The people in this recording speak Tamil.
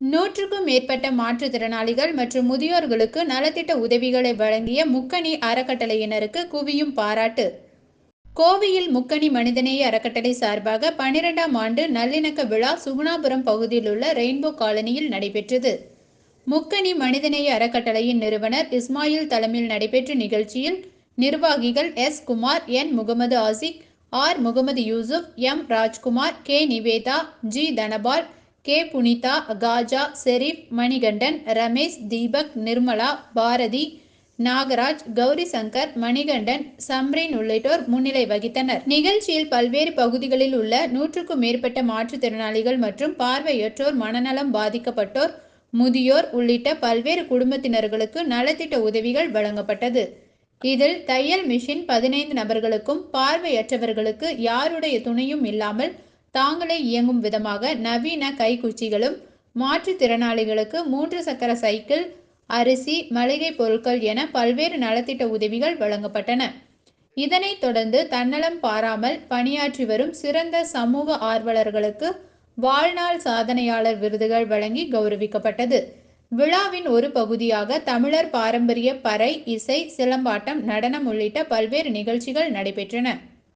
நூற்றுக்கும் மேற்பட்ட மாற்றுத்திறனாளிகள் மற்றும் முதியோர்களுக்கு நலத்திட்ட உதவிகளை வழங்கிய முக்கணி அறக்கட்டளையினருக்கு குவியும் பாராட்டு. கோவையில் முக்கணி மனிதநேய அறக்கட்டளை சார்பாக பனிரெண்டாம் ஆண்டு நல்லிணக்க விழா சுகுணாபுரம் பகுதியில் உள்ள ரெயின்போ காலனியில் நடைபெற்றது. முக்கணி மனிதநேய அறக்கட்டளையின் நிறுவனர் இஸ்மாயில் தலைமையில் நடைபெற்ற நிகழ்ச்சியில் நிர்வாகிகள் S. Kumar N. Mohammed Ashik R. Mohammed Yusuf M. Rajkumar K. Nivetha G. Dhanapal K. Punitha Khaja Sharif Manikandan Ramesh Deepak Nirmala Bharathi Nagaraj Gowri Shankar Manikandan Samreen உள்ளிட்டோர் முன்னிலை வகித்தனர். நிகழ்ச்சியில் பல்வேறு பகுதிகளில் உள்ள நூற்றுக்கும் மேற்பட்ட மாற்றுத்திறனாளிகள் மற்றும் பார்வையற்றோர் மனநலம் பாதிக்கப்பட்டோர் முதியோர் உள்ளிட்ட பல்வேறு குடும்பத்தினர்களுக்கு நலத்திட்ட உதவிகள் வழங்கப்பட்டது. இதில் தையல் மிஷின் பதினைந்து நபர்களுக்கும் பார்வையற்றவர்களுக்கு யாருடைய துணையும் இல்லாமல் தாங்களே இயங்கும் விதமாக நவீன கைக்குச்சிகளும் மாற்றுத்திறனாளிகளுக்கு மூன்று சக்கர சைக்கிள் அரிசி மளிகை பொருட்கள் என பல்வேறு நலத்திட்ட உதவிகள் வழங்கப்பட்டன. இதனைத் தொடர்ந்து தன்னலம் பாராமல் பணியாற்றி வரும் சிறந்த சமூக ஆர்வலர்களுக்கு வாழ்நாள் சாதனையாளர் விருதுகள் வழங்கி கௌரவிக்கப்பட்டது. விழாவின் ஒரு பகுதியாக தமிழர் பாரம்பரிய பறை இசை சிலம்பாட்டம் நடனம் உள்ளிட்ட பல்வேறு நிகழ்ச்சிகள் நடைபெற்றன.